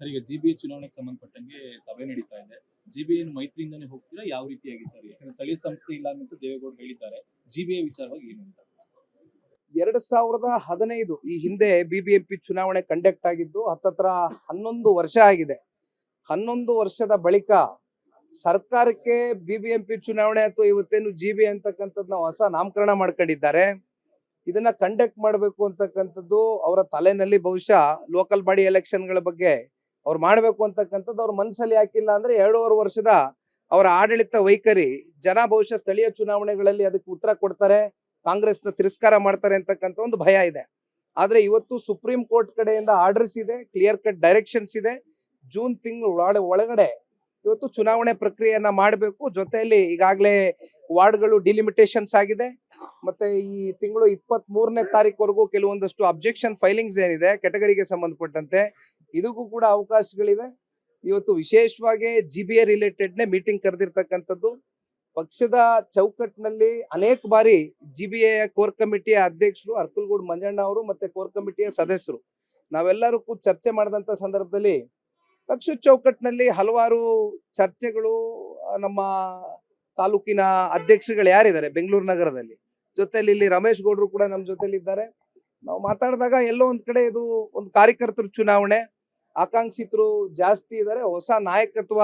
Sir, ಈಗ G B ಚುನಾವಣೆಗೆ ಸಂಬಂಧಪಟ್ಟಂಗೆ ಸಭೆ ನಡೀತಾ ಇದೆ. ಜಿ ಬಿ ಎನ್ ಮೈತ್ರಿಯಿಂದನೇ ಹೋಗ್ತೀರಾ, ಯಾವ ರೀತಿಯಾಗಿ ಸರ್? ಯಾಕಂದ್ರೆ ಸ್ಥಳೀಯ ಸಂಸ್ಥೆ ಇಲ್ಲ ಅಂತ ದೇವೇಗೌಡ ಹೇಳಿದ್ದಾರೆ. ಜಿ ಬಿ ಎ ವಿಚಾರವಾಗಿ ಏನು ಅಂತ ಎರಡ್ ಸಾವಿರದ ಹದಿನೈದು ಈ ಹಿಂದೆ ಬಿಬಿಎಂಪಿ ಚುನಾವಣೆ ಕಂಡಕ್ಟ್ ಆಗಿದ್ದು, ಹತ್ತತ್ರ ಹನ್ನೊಂದು ವರ್ಷ ಆಗಿದೆ. ಹನ್ನೊಂದು ವರ್ಷದ ಬಳಿಕ ಸರ್ಕಾರಕ್ಕೆ ಬಿಬಿಎಂಪಿ ಚುನಾವಣೆ ಅಥವಾ ಇವತ್ತೇನು ಜಿ ಬಿ ನಾವು ಹೊಸ ನಾಮಕರಣ ಮಾಡ್ಕೊಂಡಿದ್ದಾರೆ. ಇದನ್ನ ಕಂಡಕ್ಟ್ ಮಾಡಬೇಕು ಅಂತಕ್ಕಂಥದ್ದು ಅವರ ತಲೆನಲ್ಲಿ ಬಹುಶಃ ಲೋಕಲ್ ಬಾಡಿ ಎಲೆಕ್ಷನ್ಗಳ ಬಗ್ಗೆ ಅವ್ರು ಮಾಡಬೇಕು ಅಂತಕ್ಕಂಥದ್ದು ಅವ್ರ ಮನಸ್ಸಲ್ಲಿ ಯಾಕಿಲ್ಲ ಅಂದ್ರೆ ಎರಡೂವರೆ ವರ್ಷದ ಅವರ ಆಡಳಿತ ವೈಖರಿ. ಜನ ಬಹುಶಃ ಸ್ಥಳೀಯ ಚುನಾವಣೆಗಳಲ್ಲಿ ಅದಕ್ಕೆ ಉತ್ತರ ಕೊಡ್ತಾರೆ, ಕಾಂಗ್ರೆಸ್ನ ತಿರಸ್ಕಾರ ಮಾಡ್ತಾರೆ ಅಂತಕ್ಕಂಥ ಒಂದು ಭಯ ಇದೆ. ಆದ್ರೆ ಇವತ್ತು ಸುಪ್ರೀಂ ಕೋರ್ಟ್ ಕಡೆಯಿಂದ ಆರ್ಡರ್ಸ್ ಇದೆ, ಕ್ಲಿಯರ್ ಕಟ್ ಡೈರೆಕ್ಷನ್ಸ್ ಇದೆ. ಜೂನ್ ತಿಂಗಳು ಒಳಗಡೆ ಇವತ್ತು ಚುನಾವಣೆ ಪ್ರಕ್ರಿಯೆಯನ್ನ ಮಾಡಬೇಕು. ಜೊತೆಯಲ್ಲಿ ಈಗಾಗಲೇ ವಾರ್ಡ್ಗಳು ಡಿಲಿಮಿಟೇಷನ್ಸ್ ಆಗಿದೆ. ಮತ್ತೆ ಈ ತಿಂಗಳು ಇಪ್ಪತ್ತ್ ಮೂರನೇ ತಾರೀಕುವರೆಗೂ ಕೆಲವೊಂದಷ್ಟು ಅಬ್ಜೆಕ್ಷನ್ ಫೈಲಿಂಗ್ಸ್ ಏನಿದೆ, ಕೆಟಗರಿಗೆ ಸಂಬಂಧಪಟ್ಟಂತೆ ಇದಕ್ಕೂ ಕೂಡ ಅವಕಾಶಗಳಿವೆ. ಇವತ್ತು ವಿಶೇಷವಾಗಿ ಜಿ ಬಿ ಎ ರಿಲೇಟೆಡ್ನೇ ಮೀಟಿಂಗ್ ಕರೆದಿರ್ತಕ್ಕಂಥದ್ದು. ಪಕ್ಷದ ಚೌಕಟ್ಟಿನಲ್ಲಿ ಅನೇಕ ಬಾರಿ ಜಿ ಬಿ ಎ ಕೋರ್ ಕಮಿಟಿಯ ಅಧ್ಯಕ್ಷರು ಅರ್ಕಲ್ಗೂಡ್ ಮಂಜಣ್ಣ ಅವರು ಮತ್ತೆ ಕೋರ್ ಕಮಿಟಿಯ ಸದಸ್ಯರು. ನಾವೆಲ್ಲರೂ ಕೂಡ ಚರ್ಚೆ ಮಾಡಿದಂತ ಸಂದರ್ಭದಲ್ಲಿ ಪಕ್ಷದ ಚೌಕಟ್ಟಿನಲ್ಲಿ ಹಲವಾರು ಚರ್ಚೆಗಳು ನಮ್ಮ ತಾಲೂಕಿನ ಅಧ್ಯಕ್ಷರುಗಳು ಯಾರಿದ್ದಾರೆ? ಬೆಂಗಳೂರು ನಗರದಲ್ಲಿ. ಜೊತೆಲಿ ಇಲ್ಲಿ ರಮೇಶ್ ಗೌಡ್ರು ಕೂಡ ನಮ್ಮ ಜೊತೆಲಿ ಇದ್ದಾರೆ ನಾವು ಮಾತಾಡಿದಾಗ ಎಲ್ಲೋ ಒಂದ್ ಕಡೆ ಇದು ಒಂದು ಕಾರ್ಯಕರ್ತರ ಚುನಾವಣೆ ಆಕಾಂಕ್ಷಿತರು ಜಾಸ್ತಿ ಇದ್ದಾರೆ ಹೊಸ ನಾಯಕತ್ವ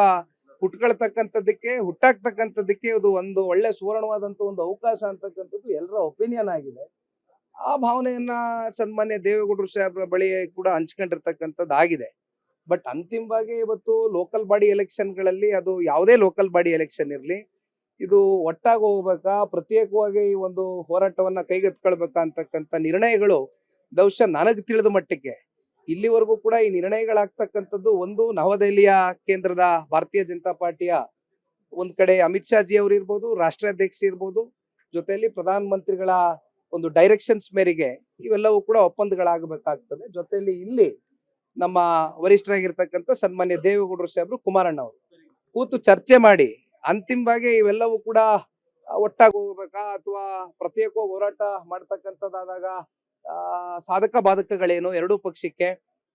ಹುಟ್ಕೊಳ್ತಕ್ಕಂಥದ್ದಕ್ಕೆ, ಹುಟ್ಟಾಕ್ತಕ್ಕಂಥದ್ದಕ್ಕೆ ಇದು ಒಂದು ಒಳ್ಳೆ ಸುವರ್ಣವಾದಂತ ಒಂದು ಅವಕಾಶ ಅಂತಕ್ಕಂಥದ್ದು ಎಲ್ಲರ ಒಪಿನಿಯನ್ ಆಗಿದೆ. ಆ ಭಾವನೆಯನ್ನ ಸನ್ಮಾನ್ಯ ದೇವೇಗೌಡರು ಸಾಹೇಬ್ರ ಬಳಿ ಕೂಡ ಹಂಚ್ಕೊಂಡಿರ್ತಕ್ಕಂಥದ್ದು ಆಗಿದೆ. ಬಟ್ ಅಂತಿಮವಾಗಿ ಇವತ್ತು ಲೋಕಲ್ ಬಾಡಿ ಎಲೆಕ್ಷನ್ಗಳಲ್ಲಿ ಅದು ಯಾವುದೇ ಲೋಕಲ್ ಬಾಡಿ ಎಲೆಕ್ಷನ್ ಇರಲಿ, ಇದು ಒಟ್ಟಾಗಿ ಹೋಗ್ಬೇಕಾ, ಪ್ರತ್ಯೇಕವಾಗಿ ಒಂದು ಹೋರಾಟವನ್ನ ಕೈಗೆತ್ಕೊಳ್ಬೇಕಾ ಅಂತಕ್ಕಂಥ ನಿರ್ಣಯಗಳು ಬಹುಶಃ ನನಗೆ ತಿಳಿದ ಮಟ್ಟಕ್ಕೆ ಇಲ್ಲಿವರೆಗೂ ಕೂಡ ಈ ನಿರ್ಣಯಗಳಾಗ್ತಕ್ಕಂಥದ್ದು ಒಂದು ನವದೆಹಲಿಯ ಕೇಂದ್ರದ ಭಾರತೀಯ ಜನತಾ ಪಾರ್ಟಿಯ ಒಂದ್ ಕಡೆ ಅಮಿತ್ ಶಾ ಜಿ ಅವರು ಇರ್ಬೋದು ರಾಷ್ಟ್ರಾಧ್ಯಕ್ಷ ಇರ್ಬೋದು, ಜೊತೆಯಲ್ಲಿ ಪ್ರಧಾನ ಮಂತ್ರಿಗಳ ಒಂದು ಡೈರೆಕ್ಷನ್ಸ್ ಮೇರೆಗೆ ಇವೆಲ್ಲವೂ ಕೂಡ ಒಪ್ಪಂದಗಳಾಗಬೇಕಾಗ್ತದೆ. ಜೊತೆಯಲ್ಲಿ ಇಲ್ಲಿ ನಮ್ಮ ವರಿಷ್ಠರಾಗಿರ್ತಕ್ಕಂಥ ಸನ್ಮಾನ್ಯ ದೇವೇಗೌಡರು ಸಾಹೇಬರು ಕುಮಾರಣ್ಣ ಅವರು ಕೂತು ಚರ್ಚೆ ಮಾಡಿ ಅಂತಿಮವಾಗಿ ಇವೆಲ್ಲವೂ ಕೂಡ ಒಟ್ಟಾಗಿ ಹೋಗ್ಬೇಕಾ ಅಥವಾ ಪ್ರತ್ಯೇಕವಾಗಿ ಹೋರಾಟ ಮಾಡ್ತಕ್ಕಂಥದ್ದಾದಾಗ ಸಾಧಕ ಬಾಧಕಗಳೇನು ಎರಡೂ ಪಕ್ಷಕ್ಕೆ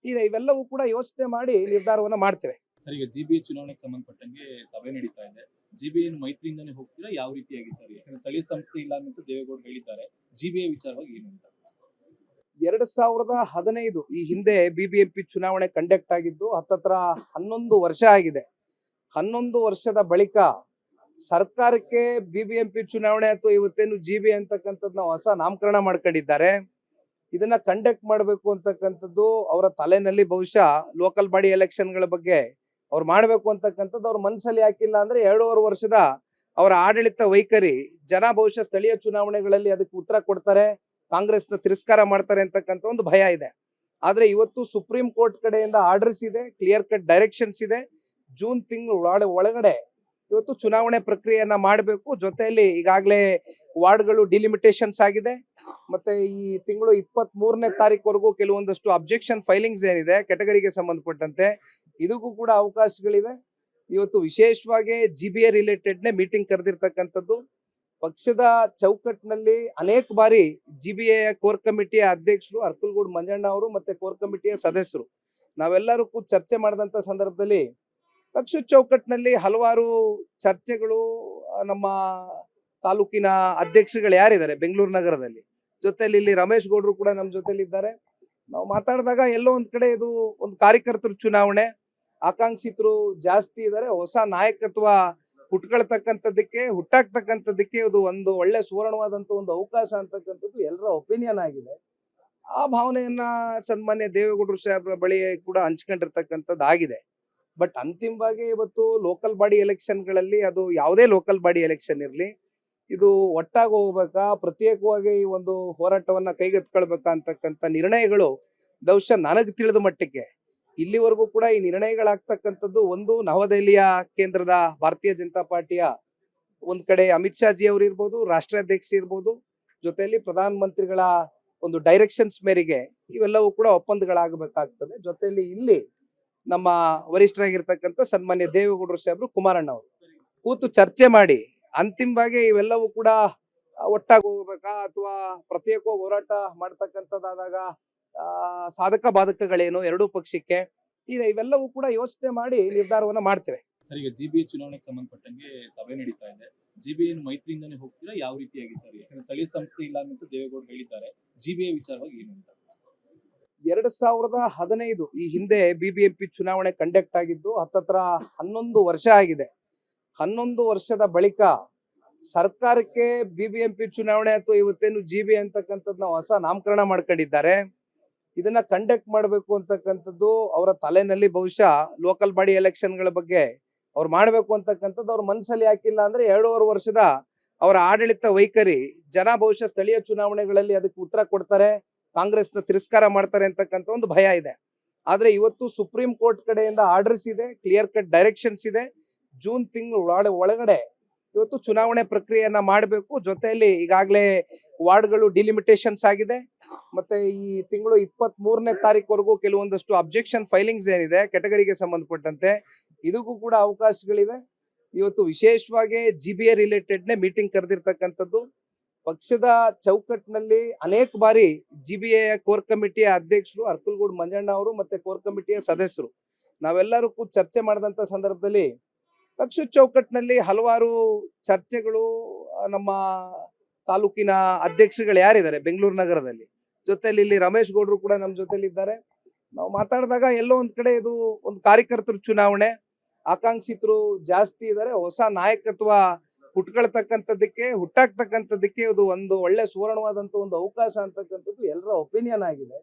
ಈಗ ಇವೆಲ್ಲವೂ ಕೂಡ ಯೋಚನೆ ಮಾಡಿ ನಿರ್ಧಾರವನ್ನ ಮಾಡ್ತೇವೆ. ಸರ್ ಈಗ ಜಿ ಬಿ ಚುನಾವಣೆಗೆ ಸಂಬಂಧಪಟ್ಟಂಗೆ ಸಭೆ ನಡೀತಾ ಇದೆ. ಜಿ ಬಿ ಎನ್ ಮೈತ್ರಿಯಿಂದನೇ ಹೋಗ್ತೀರಾ ಯಾವ ರೀತಿಯಾಗಿ ಸರ್? ಯಾಕಂದ್ರೆ ಸ್ಥಳೀಯ ಸಂಸ್ಥೆ ಇಲ್ಲ ಅಂತ ದೇವೇಗೌಡ ಹೇಳಿದ್ದಾರೆ. ಜಿ ಬಿ ಎ ವಿಚಾರವಾಗಿ ಏನು ಅಂತ ಎರಡ್ ಸಾವಿರದ ಹದಿನೈದು ಈ ಹಿಂದೆ ಬಿಬಿಎಂಪಿ ಚುನಾವಣೆ ಕಂಡಕ್ಟ್ ಆಗಿದ್ದು ಹತ್ತತ್ರ ಹನ್ನೊಂದು ವರ್ಷ ಆಗಿದೆ. ಹನ್ನೊಂದು ವರ್ಷದ ಬಳಿಕ ಸರ್ಕಾರಕ್ಕೆ ಬಿಬಿಎಂಪಿ ಚುನಾವಣೆ ಅಥವಾ ಇವತ್ತೇನು ಜಿ ಬಿ ನಾವು ಹೊಸ ನಾಮಕರಣ ಮಾಡ್ಕೊಂಡಿದ್ದಾರೆ. ಇದನ್ನ ಕಂಡಕ್ಟ್ ಮಾಡಬೇಕು ಅಂತಕ್ಕಂಥದ್ದು ಅವರ ತಲೆನಲ್ಲಿ ಬಹುಶಃ ಲೋಕಲ್ ಬಾಡಿ ಎಲೆಕ್ಷನ್ಗಳ ಬಗ್ಗೆ ಅವ್ರು ಮಾಡಬೇಕು ಅಂತಕ್ಕಂಥದ್ದು ಅವ್ರ ಮನಸ್ಸಲ್ಲಿ ಯಾಕಿಲ್ಲ ಅಂದ್ರೆ ಎರಡೂವರೆ ವರ್ಷದ ಅವರ ಆಡಳಿತ ವೈಖರಿ. ಜನ ಬಹುಶಃ ಸ್ಥಳೀಯ ಚುನಾವಣೆಗಳಲ್ಲಿ ಅದಕ್ಕೆ ಉತ್ತರ ಕೊಡ್ತಾರೆ, ಕಾಂಗ್ರೆಸ್ನ ತಿರಸ್ಕಾರ ಮಾಡ್ತಾರೆ ಅಂತಕ್ಕಂಥ ಒಂದು ಭಯ ಇದೆ. ಆದ್ರೆ ಇವತ್ತು ಸುಪ್ರೀಂ ಕೋರ್ಟ್ ಕಡೆಯಿಂದ ಆರ್ಡರ್ಸ್ ಇದೆ ಕ್ಲಿಯರ್ ಕಟ್ ಡೈರೆಕ್ಷನ್ಸ್ ಇದೆ. ಜೂನ್ ತಿಂಗಳು ಒಳಗಡೆ ಇವತ್ತು ಚುನಾವಣೆ ಪ್ರಕ್ರಿಯೆಯನ್ನ ಮಾಡಬೇಕು. ಜೊತೆಯಲ್ಲಿ ಈಗಾಗಲೇ ವಾರ್ಡ್ಗಳು ಡಿಲಿಮಿಟೇಷನ್ಸ್ ಆಗಿದೆ. ಮತ್ತೆ ಈ ತಿಂಗಳು ಇಪ್ಪತ್ತ್ ಮೂರನೇ ತಾರೀಕುವರೆಗೂ ಕೆಲವೊಂದಷ್ಟು ಅಬ್ಜೆಕ್ಷನ್ ಫೈಲಿಂಗ್ಸ್ ಏನಿದೆ ಕೆಟಗರಿಗೆ ಸಂಬಂಧಪಟ್ಟಂತೆ. ಇದಕ್ಕೂ ಕೂಡ ಅವಕಾಶಗಳಿದೆ. ಇವತ್ತು ವಿಶೇಷವಾಗಿ ಜಿ ಬಿ ಎ ಮೀಟಿಂಗ್ ಕರೆದಿರ್ತಕ್ಕಂಥದ್ದು. ಪಕ್ಷದ ಚೌಕಟ್ಟಿನಲ್ಲಿ ಅನೇಕ ಬಾರಿ ಜಿ ಬಿ ಎ ಕೋರ್ ಕಮಿಟಿಯ ಅಧ್ಯಕ್ಷರು ಅರ್ಕಲ್ಗೂಡ್ ಮಂಜಣ್ಣ ಅವರು ಮತ್ತೆ ಕೋರ್ ಕಮಿಟಿಯ ಸದಸ್ಯರು. ನಾವೆಲ್ಲರೂ ಕೂಡ ಚರ್ಚೆ ಮಾಡಿದಂಥ ಸಂದರ್ಭದಲ್ಲಿ ಪಕ್ಷದ ಚೌಕಟ್ಟಿನಲ್ಲಿ ಹಲವಾರು ಚರ್ಚೆಗಳು ನಮ್ಮ ತಾಲೂಕಿನ ಅಧ್ಯಕ್ಷರುಗಳು ಯಾರಿದ್ದಾರೆ? ಬೆಂಗಳೂರು ನಗರದಲ್ಲಿ. ಜೊತೆಲಿ ಇಲ್ಲಿ ರಮೇಶ್ ಗೌಡ್ರು ಕೂಡ ನಮ್ಮ ಜೊತೆಲಿ ಇದ್ದಾರೆ. ನಾವು ಮಾತಾಡಿದಾಗ ಎಲ್ಲೋ ಒಂದ್ ಕಡೆ ಇದು ಒಂದು ಕಾರ್ಯಕರ್ತರ ಚುನಾವಣೆ, ಆಕಾಂಕ್ಷಿತರು ಜಾಸ್ತಿ ಇದ್ದಾರೆ ಹೊಸ ನಾಯಕತ್ವ ಹುಟ್ಕೊಳ್ತಕ್ಕಂಥದ್ದಕ್ಕೆ, ಹುಟ್ಟಾಕ್ತಕ್ಕಂಥದ್ದಕ್ಕೆ ಇದು ಒಂದು ಒಳ್ಳೆ ಸುವರ್ಣವಾದಂತ ಒಂದು ಅವಕಾಶ ಅಂತಕ್ಕಂಥದ್ದು ಎಲ್ಲರ ಒಪಿನಿಯನ್ ಆಗಿದೆ. ಆ ಭಾವನೆಯನ್ನ ಸನ್ಮಾನ್ಯ ದೇವೇಗೌಡರು ಸಾಹೇಬ್ರ ಬಳಿ ಕೂಡ ಹಂಚ್ಕೊಂಡಿರ್ತಕ್ಕಂಥದ್ದು ಆಗಿದೆ. ಬಟ್ ಅಂತಿಮವಾಗಿ ಇವತ್ತು ಲೋಕಲ್ ಬಾಡಿ ಎಲೆಕ್ಷನ್ಗಳಲ್ಲಿ ಅದು ಯಾವುದೇ ಲೋಕಲ್ ಬಾಡಿ ಎಲೆಕ್ಷನ್ ಇರಲಿ ಇದು ಒಟ್ಟಾಗಿ ಹೋಗ್ಬೇಕಾ? ಪ್ರತ್ಯೇಕವಾಗಿ ಈ ಒಂದು ಹೋರಾಟವನ್ನ ಕೈಗೆತ್ಕೊಳ್ಬೇಕಾ ಅಂತಕ್ಕಂಥ ನಿರ್ಣಯಗಳು ಬಹುಶಃ ನನಗೆ ತಿಳಿದ ಮಟ್ಟಕ್ಕೆ ಇಲ್ಲಿವರೆಗೂ ಕೂಡ ಈ ನಿರ್ಣಯಗಳಾಗ್ತಕ್ಕಂಥದ್ದು ಒಂದು ನವದೆಹಲಿಯ ಕೇಂದ್ರದ ಭಾರತೀಯ ಜನತಾ ಪಾರ್ಟಿಯ ಒಂದ್ ಕಡೆ ಅಮಿತ್ ಶಾ ಜಿ ಅವರು ಇರ್ಬೋದು ರಾಷ್ಟ್ರಾಧ್ಯಕ್ಷ ಇರ್ಬೋದು, ಜೊತೆಯಲ್ಲಿ ಪ್ರಧಾನ ಮಂತ್ರಿಗಳ ಒಂದು ಡೈರೆಕ್ಷನ್ಸ್ ಮೇರೆಗೆ ಇವೆಲ್ಲವೂ ಕೂಡ ಒಪ್ಪಂದಗಳಾಗಬೇಕಾಗ್ತದೆ. ಜೊತೆಯಲ್ಲಿ ಇಲ್ಲಿ ನಮ್ಮ ವರಿಷ್ಠರಾಗಿರ್ತಕ್ಕಂಥ ಸನ್ಮಾನ್ಯ ದೇವೇಗೌಡರು ಸಾಹೇಬರು ಕುಮಾರಣ್ಣ ಅವರು ಕೂತು ಚರ್ಚೆ ಮಾಡಿ ಅಂತಿಮವಾಗಿ ಇವೆಲ್ಲವೂ ಕೂಡ ಒಟ್ಟಾಗಿ ಹೋಗ್ಬೇಕಾ? ಅಥವಾ ಪ್ರತ್ಯೇಕವಾಗಿ ಹೋರಾಟ ಮಾಡ್ತಕ್ಕಂಥದ್ದಾದಾಗ ಆ, ಸಾಧಕ ಬಾಧಕಗಳೇನು ಎರಡೂ ಪಕ್ಷಕ್ಕೆ ಈಗ ಇವೆಲ್ಲವೂ ಕೂಡ ಯೋಚನೆ ಮಾಡಿ ನಿರ್ಧಾರವನ್ನ ಮಾಡ್ತೇವೆ. ಸರ್ ಈಗ ಎ ಚುನಾವಣೆಗೆ ಸಂಬಂಧಪಟ್ಟಂಗೆ ಸಭೆ ನಡೀತಾ ಇದೆ. ಜಿ ಬಿ ಏನು ಮೈತ್ರಿಯಿಂದನೇ ಹೋಗ್ತೀರಾ? ಯಾವ ರೀತಿಯಾಗಿ ಸರ್? ಯಾಕಂದ್ರೆ ಸ್ಥಳೀಯ ಸಂಸ್ಥೆ ಇಲ್ಲ ಅಂತ ದೇವೇಗೌಡ ಹೇಳಿದ್ದಾರೆ. ಜಿ ಬಿ ವಿಚಾರವಾಗಿ ಏನು ಅಂತ ಎರಡ್ ಸಾವಿರದ ಹದಿನೈದು ಈ ಹಿಂದೆ ಬಿ ಬಿ ಎಂ ಪಿ ಚುನಾವಣೆ ಕಂಡಕ್ಟ್ ಆಗಿದ್ದು ಹತ್ತತ್ರ ಹನ್ನೊಂದು ವರ್ಷ ಆಗಿದೆ. ಹನ್ನೊಂದು ವರ್ಷದ ಬಳಿಕ ಸರ್ಕಾರಕ್ಕೆ ಬಿಬಿಎಂಪಿ ಚುನಾವಣೆ ಅಥವಾ ಇವತ್ತೇನು ಜಿ ಬಿ ಅಂತಕ್ಕಂಥದ್ದನ್ನ ಹೊಸ ನಾಮಕರಣ ಮಾಡ್ಕೊಂಡಿದ್ದಾರೆ. ಇದನ್ನ ಕಂಡಕ್ಟ್ ಮಾಡಬೇಕು ಅಂತಕ್ಕಂಥದ್ದು ಅವರ ತಲೆನಲ್ಲಿ ಬಹುಶಃ ಲೋಕಲ್ ಬಾಡಿ ಎಲೆಕ್ಷನ್ಗಳ ಬಗ್ಗೆ ಅವ್ರು ಮಾಡಬೇಕು ಅಂತಕ್ಕಂಥದ್ದು ಅವ್ರ ಮನಸ್ಸಲ್ಲಿ ಯಾಕಿಲ್ಲ ಅಂದ್ರೆ ಎರಡೂವರೆ ವರ್ಷದ ಅವರ ಆಡಳಿತ ವೈಖರಿ, ಜನ ಬಹುಶಃ ಸ್ಥಳೀಯ ಚುನಾವಣೆಗಳಲ್ಲಿ ಅದಕ್ಕೆ ಉತ್ತರ ಕೊಡ್ತಾರೆ, ಕಾಂಗ್ರೆಸ್ನ ತಿರಸ್ಕಾರ ಮಾಡ್ತಾರೆ ಅಂತಕ್ಕಂಥ ಒಂದು ಭಯ ಇದೆ. ಆದ್ರೆ ಇವತ್ತು ಸುಪ್ರೀಂ ಕೋರ್ಟ್ ಕಡೆಯಿಂದ ಆರ್ಡರ್ಸ್ ಇದೆ ಕ್ಲಿಯರ್ ಕಟ್ ಡೈರೆಕ್ಷನ್ಸ್ ಇದೆ. ಜೂನ್ ತಿಂಗಳು ಒಳಗಡೆ ಇವತ್ತು ಚುನಾವಣೆ ಪ್ರಕ್ರಿಯೆಯನ್ನ ಮಾಡಬೇಕು. ಜೊತೆಯಲ್ಲಿ ಈಗಾಗಲೇ ವಾರ್ಡ್ಗಳು ಡಿಲಿಮಿಟೇಷನ್ಸ್ ಆಗಿದೆ. ಮತ್ತೆ ಈ ತಿಂಗಳು ಇಪ್ಪತ್ತ್ ಮೂರನೇ ತಾರೀಕುವರೆಗೂ ಕೆಲವೊಂದಷ್ಟು ಅಬ್ಜೆಕ್ಷನ್ ಫೈಲಿಂಗ್ಸ್ ಏನಿದೆ ಕೆಟಗರಿಗೆ ಸಂಬಂಧಪಟ್ಟಂತೆ. ಇದಕ್ಕೂ ಕೂಡ ಅವಕಾಶಗಳಿದೆ ಇವತ್ತು ವಿಶೇಷವಾಗಿ ಜಿ ಬಿ ಎ ರಿಲೇಟೆಡ್ನೇ ಮೀಟಿಂಗ್ ಕರೆದಿರ್ತಕ್ಕಂಥದ್ದು. ಪಕ್ಷದ ಚೌಕಟ್ಟಿನಲ್ಲಿ ಅನೇಕ ಬಾರಿ ಜಿ ಬಿ ಎ ಕೋರ್ ಕಮಿಟಿಯ ಅಧ್ಯಕ್ಷರು ಅರ್ಕಲ್ಗೂಡ್ ಮಂಜಣ್ಣ ಅವರು ಮತ್ತೆ ಕೋರ್ ಕಮಿಟಿಯ ಸದಸ್ಯರು. ನಾವೆಲ್ಲರೂ ಕೂಡ ಚರ್ಚೆ ಮಾಡಿದಂಥ ಸಂದರ್ಭದಲ್ಲಿ ಪಕ್ಷದ ಚೌಕಟ್ಟಿನಲ್ಲಿ ಹಲವಾರು ಚರ್ಚೆಗಳು ನಮ್ಮ ತಾಲೂಕಿನ ಅಧ್ಯಕ್ಷರುಗಳು ಯಾರಿದ್ದಾರೆ? ಬೆಂಗಳೂರು ನಗರದಲ್ಲಿ. ಜೊತೆಯಲ್ಲಿ ಇಲ್ಲಿ ರಮೇಶ್ ಗೌಡ್ರು ಕೂಡ ನಮ್ಮ ಜೊತೆಲಿ ಇದ್ದಾರೆ. ನಾವು ಮಾತಾಡಿದಾಗ ಎಲ್ಲೋ ಒಂದ್ ಕಡೆ ಇದು ಒಂದು ಕಾರ್ಯಕರ್ತರ ಚುನಾವಣೆ, ಆಕಾಂಕ್ಷಿತರು ಜಾಸ್ತಿ ಇದ್ದಾರೆ. ಹೊಸ ನಾಯಕತ್ವ ಹುಟ್ಕೊಳ್ತಕ್ಕಂಥದ್ದಕ್ಕೆ, ಹುಟ್ಟಾಕ್ತಕ್ಕಂಥದ್ದಕ್ಕೆ ಇದು ಒಂದು ಒಳ್ಳೆ ಸುವರ್ಣವಾದಂತ ಒಂದು ಅವಕಾಶ ಅಂತಕ್ಕಂಥದ್ದು ಎಲ್ಲರ ಒಪಿನಿಯನ್ ಆಗಿದೆ.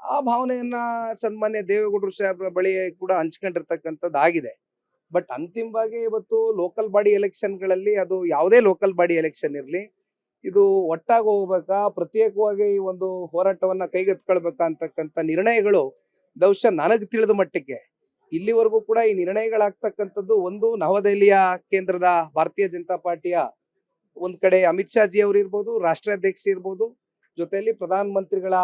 ಆ ಭಾವನೆಯನ್ನ ಸನ್ಮಾನ್ಯ ದೇವೇಗೌಡರು ಸಾಹೇಬ್ರ ಬಳಿ ಕೂಡ ಹಂಚ್ಕೊಂಡಿರ್ತಕ್ಕಂಥದ್ದು ಆಗಿದೆ ಬಟ್ ಅಂತಿಮವಾಗಿ ಇವತ್ತು ಲೋಕಲ್ ಬಾಡಿ ಎಲೆಕ್ಷನ್ಗಳಲ್ಲಿ ಅದು ಯಾವುದೇ ಲೋಕಲ್ ಬಾಡಿ ಎಲೆಕ್ಷನ್ ಇರಲಿ, ಇದು ಒಟ್ಟಾಗಿ ಹೋಗ್ಬೇಕಾ, ಪ್ರತ್ಯೇಕವಾಗಿ ಈ ಒಂದು ಹೋರಾಟವನ್ನ ಕೈಗೆತ್ಕೊಳ್ಬೇಕಾ ಅಂತಕ್ಕಂಥ ನಿರ್ಣಯಗಳು ಬಹುಶಃ ನನಗೆ ತಿಳಿದ ಮಟ್ಟಕ್ಕೆ ಇಲ್ಲಿವರೆಗೂ ಕೂಡ ಈ ನಿರ್ಣಯಗಳಾಗ್ತಕ್ಕಂಥದ್ದು ಒಂದು ನವದೆಹಲಿಯ ಕೇಂದ್ರದ ಭಾರತೀಯ ಜನತಾ ಪಾರ್ಟಿಯ ಒಂದು ಕಡೆ ಅಮಿತ್ ಶಾ ಜಿ ಅವರು ಇರ್ಬೋದು, ರಾಷ್ಟ್ರಾಧ್ಯಕ್ಷ ಇರ್ಬೋದು, ಜೊತೆಯಲ್ಲಿ ಪ್ರಧಾನ ಮಂತ್ರಿಗಳ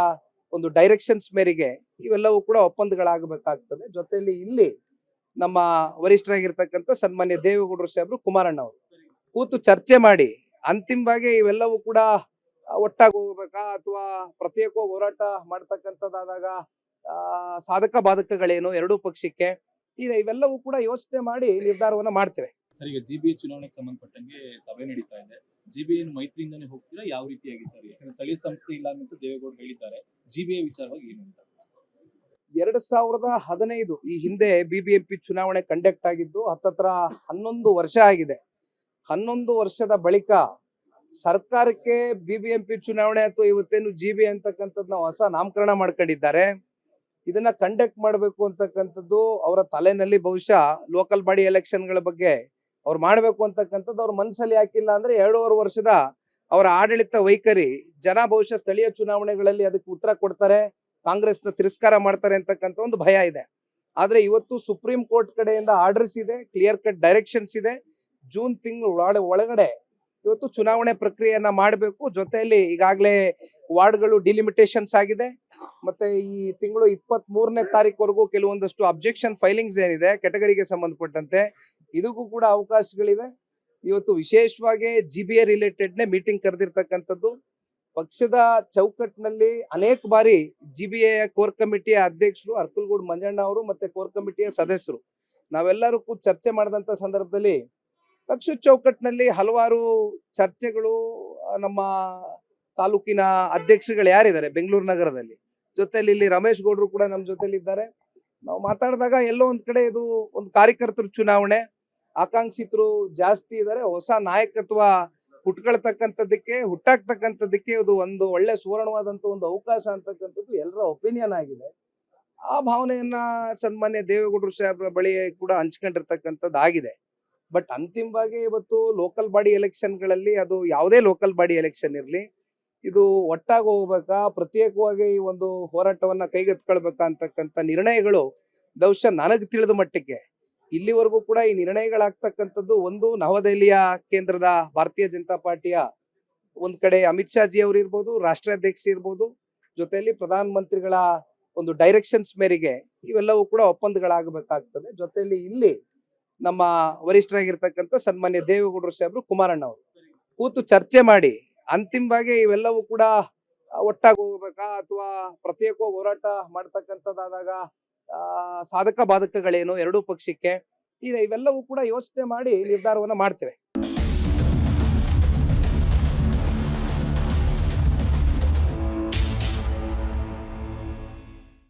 ಒಂದು ಡೈರೆಕ್ಷನ್ಸ್ ಮೇರೆಗೆ ಇವೆಲ್ಲವೂ ಕೂಡ ಒಪ್ಪಂದಗಳಾಗಬೇಕಾಗ್ತದೆ. ಜೊತೆಯಲ್ಲಿ ಇಲ್ಲಿ ನಮ್ಮ ವರಿಷ್ಠರಾಗಿರ್ತಕ್ಕಂಥ ಸನ್ಮಾನ್ಯ ದೇವೇಗೌಡರು ಸಾಹೇಬರು ಕುಮಾರಣ್ಣ ಅವರು ಕೂತು ಚರ್ಚೆ ಮಾಡಿ ಅಂತಿಮವಾಗಿ ಇವೆಲ್ಲವೂ ಕೂಡ ಒಟ್ಟಾಗಿ ಹೋಗ್ಬೇಕಾ ಅಥವಾ ಪ್ರತ್ಯೇಕವಾಗಿ ಹೋರಾಟ ಮಾಡ್ತಕ್ಕಂಥದ್ದಾದಾಗ ಸಾಧಕ ಬಾಧಕಗಳೇನು ಎರಡೂ ಪಕ್ಷಕ್ಕೆ? ಈಗ ಇವೆಲ್ಲವೂ ಕೂಡ ಯೋಚನೆ ಮಾಡಿ ನಿರ್ಧಾರವನ್ನ ಮಾಡ್ತೇವೆ. ಸರ್, ಈಗ ಬಿ ಚುನಾವಣೆಗೆ ಸಂಬಂಧಪಟ್ಟಂಗೆ ಸಭೆ ನಡೀತಾ ಇದೆ. ಜಿಬಿ ಮೈತ್ರಿಯಿಂದಾನೇ ಹೋಗ್ತೀರಾ? ಯಾವ ರೀತಿಯಾಗಿ ಸರ್? ಸ್ಥಳೀಯ ಸಂಸ್ಥೆ ಇಲ್ಲ ಅಂತ ದೇವೇಗೌಡರು ಹೇಳಿದ್ದಾರೆ. ಜಿಬಿಎ ವಿಚಾರವಾಗಿ ಏನು ಅಂತ ಎರಡ್ ಸಾವಿರದ ಹದಿನೈದು ಈ ಹಿಂದೆ ಬಿಬಿಎಂಪಿ ಚುನಾವಣೆ ಕಂಡಕ್ಟ್ ಆಗಿದ್ದು ಹತ್ತತ್ರ ಹನ್ನೊಂದು ವರ್ಷ ಆಗಿದೆ. ಹನ್ನೊಂದು ವರ್ಷದ ಬಳಿಕ ಸರ್ಕಾರಕ್ಕೆ ಬಿಬಿಎಂಪಿ ಚುನಾವಣೆ ಅಥವಾ ಇವತ್ತೇನು ಜಿ ಬಿ ಅಂತಕ್ಕಂಥದ್ದನ್ನ ಹೊಸ ನಾಮಕರಣ ಮಾಡ್ಕೊಂಡಿದ್ದಾರೆ. ಇದನ್ನ ಕಂಡಕ್ಟ್ ಮಾಡಬೇಕು ಅಂತಕ್ಕಂಥದ್ದು ಅವರ ತಲೆನಲ್ಲಿ ಬಹುಶಃ ಲೋಕಲ್ ಬಾಡಿ ಎಲೆಕ್ಷನ್ಗಳ ಬಗ್ಗೆ ಅವ್ರು ಮಾಡಬೇಕು ಅಂತಕ್ಕಂಥದ್ದು ಅವ್ರ ಮನಸ್ಸಲ್ಲಿ ಯಾಕಿಲ್ಲ ಅಂದ್ರೆ ಎರಡೂವರೆ ವರ್ಷದ ಅವರ ಆಡಳಿತ ವೈಖರಿ ಜನ ಬಹುಶಃ ಸ್ಥಳೀಯ ಚುನಾವಣೆಗಳಲ್ಲಿ ಅದಕ್ಕೆ ಉತ್ತರ ಕೊಡ್ತಾರೆ. ಕಾಂಗ್ರೆಸ್ನ ತಿರಸ್ಕಾರ ಮಾಡ್ತಾರೆ ಅಂತಕ್ಕಂಥ ಒಂದು ಭಯ ಇದೆ. ಆದರೆ ಇವತ್ತು ಸುಪ್ರೀಂ ಕೋರ್ಟ್ ಕಡೆಯಿಂದ ಆರ್ಡರ್ಸ್ ಇದೆ ಕ್ಲಿಯರ್ ಕಟ್ ಡೈರೆಕ್ಷನ್ಸ್ ಇದೆ. ಜೂನ್ ತಿಂಗಳು ಒಳಗಡೆ ಇವತ್ತು ಚುನಾವಣೆ ಪ್ರಕ್ರಿಯೆಯನ್ನ ಮಾಡಬೇಕು. ಜೊತೆಯಲ್ಲಿ ಈಗಾಗಲೇ ವಾರ್ಡ್ಗಳು ಡಿಲಿಮಿಟೇಷನ್ಸ್ ಆಗಿದೆ. ಮತ್ತೆ ಈ ತಿಂಗಳು ಇಪ್ಪತ್ತ್ ಮೂರನೇ ತಾರೀಕುವರೆಗೂ ಕೆಲವೊಂದಷ್ಟು ಅಬ್ಜೆಕ್ಷನ್ ಫೈಲಿಂಗ್ಸ್ ಏನಿದೆ ಕೆಟಗರಿಗೆ ಸಂಬಂಧಪಟ್ಟಂತೆ. ಇದಕ್ಕೂ ಕೂಡ ಅವಕಾಶಗಳಿದೆ. ಇವತ್ತು ವಿಶೇಷವಾಗಿ ಜಿ ಬಿ ಎ ರಿಲೇಟೆಡ್ನೇ ಮೀಟಿಂಗ್ ಕರೆದಿರ್ತಕ್ಕಂಥದ್ದು. ಪಕ್ಷದ ಚೌಕಟ್ಟಿನಲ್ಲಿ ಅನೇಕ ಬಾರಿ ಜಿ ಬಿ ಎ ಕೋರ್ ಕಮಿಟಿಯ ಅಧ್ಯಕ್ಷರು ಅರ್ಕಲ್ಗೂಡ್ ಮಂಜಣ್ಣ ಅವರು ಮತ್ತೆ ಕೋರ್ ಕಮಿಟಿಯ ಸದಸ್ಯರು. ನಾವೆಲ್ಲರೂ ಕೂಡ ಚರ್ಚೆ ಮಾಡಿದಂತ ಸಂದರ್ಭದಲ್ಲಿ ಪಕ್ಷದ ಚೌಕಟ್ಟಿನಲ್ಲಿ ಹಲವಾರು ಚರ್ಚೆಗಳು ನಮ್ಮ ತಾಲೂಕಿನ ಅಧ್ಯಕ್ಷರುಗಳು ಯಾರಿದ್ದಾರೆ? ಬೆಂಗಳೂರು ನಗರದಲ್ಲಿ. ಜೊತೆಲಿ ಇಲ್ಲಿ ರಮೇಶ್ ಗೌಡ್ರು ಕೂಡ ನಮ್ಮ ಜೊತೆಲಿ ಇದ್ದಾರೆ ನಾವು ಮಾತಾಡಿದಾಗ ಎಲ್ಲೋ ಒಂದ್ ಕಡೆ ಇದು ಒಂದು ಕಾರ್ಯಕರ್ತರ ಚುನಾವಣೆ, ಆಕಾಂಕ್ಷಿತರು ಜಾಸ್ತಿ ಇದ್ದಾರೆ, ಹೊಸ ನಾಯಕತ್ವ ಹುಟ್ಕೊಳ್ತಕ್ಕಂಥದ್ದಕ್ಕೆ, ಹುಟ್ಟಾಕ್ತಕ್ಕಂಥದ್ದಕ್ಕೆ ಇದು ಒಂದು ಒಳ್ಳೆ ಸುವರ್ಣವಾದಂಥ ಒಂದು ಅವಕಾಶ ಅಂತಕ್ಕಂಥದ್ದು ಎಲ್ಲರ ಒಪಿನಿಯನ್ ಆಗಿದೆ. ಆ ಭಾವನೆಯನ್ನ ಸನ್ಮಾನ್ಯ ದೇವೇಗೌಡರು ಸಾಹೇಬ್ರ ಬಳಿ ಕೂಡ ಹಂಚ್ಕೊಂಡಿರ್ತಕ್ಕಂಥದ್ದು ಆಗಿದೆ ಬಟ್ ಅಂತಿಮವಾಗಿ ಇವತ್ತು ಲೋಕಲ್ ಬಾಡಿ ಎಲೆಕ್ಷನ್ಗಳಲ್ಲಿ ಅದು ಯಾವುದೇ ಲೋಕಲ್ ಬಾಡಿ ಎಲೆಕ್ಷನ್ ಇರಲಿ, ಇದು ಒಟ್ಟಾಗಿ ಹೋಗ್ಬೇಕಾ, ಪ್ರತ್ಯೇಕವಾಗಿ ಈ ಒಂದು ಹೋರಾಟವನ್ನ ಕೈಗೆತ್ಕೊಳ್ಬೇಕಾ ಅಂತಕ್ಕಂಥ ನಿರ್ಣಯಗಳು ಬಹುಶಃ ನನಗೆ ತಿಳಿದ ಮಟ್ಟಕ್ಕೆ ಇಲ್ಲಿವರೆಗೂ ಕೂಡ ಈ ನಿರ್ಣಯಗಳಾಗ್ತಕ್ಕಂಥದ್ದು ಒಂದು ನವದೆಹಲಿಯ ಕೇಂದ್ರದ ಭಾರತೀಯ ಜನತಾ ಪಾರ್ಟಿಯ ಒಂದ್ ಕಡೆ ಅಮಿತ್ ಶಾ ಜಿ ಅವರು ಇರ್ಬೋದು ರಾಷ್ಟ್ರಾಧ್ಯಕ್ಷ ಇರ್ಬೋದು, ಜೊತೆಯಲ್ಲಿ ಪ್ರಧಾನ ಮಂತ್ರಿಗಳ ಒಂದು ಡೈರೆಕ್ಷನ್ಸ್ ಮೇರೆಗೆ ಇವೆಲ್ಲವೂ ಕೂಡ ಒಪ್ಪಂದಗಳಾಗಬೇಕಾಗ್ತದೆ. ಜೊತೆಯಲ್ಲಿ ಇಲ್ಲಿ ನಮ್ಮ ವರಿಷ್ಠರಾಗಿರ್ತಕ್ಕಂಥ ಸನ್ಮಾನ್ಯ ದೇವೇಗೌಡರು ಸಾಹೇಬರು ಕುಮಾರಣ್ಣ ಅವರು ಕೂತು ಚರ್ಚೆ ಮಾಡಿ ಅಂತಿಮವಾಗಿ ಇವೆಲ್ಲವೂ ಕೂಡ ಒಟ್ಟಾಗಿ ಹೋಗ್ಬೇಕಾ ಅಥವಾ ಪ್ರತ್ಯೇಕವಾಗಿ ಹೋರಾಟ ಮಾಡ್ತಕ್ಕಂಥದ್ದಾದಾಗ ಸಾಧಕ ಬಾಧಕಗಳೇನು ಎರಡೂ ಪಕ್ಷಕ್ಕೆ ಈಗ ಇವೆಲ್ಲವೂ ಕೂಡ ಯೋಚನೆ ಮಾಡಿ ನಿರ್ಧಾರವನ್ನ ಮಾಡ್ತೇವೆ.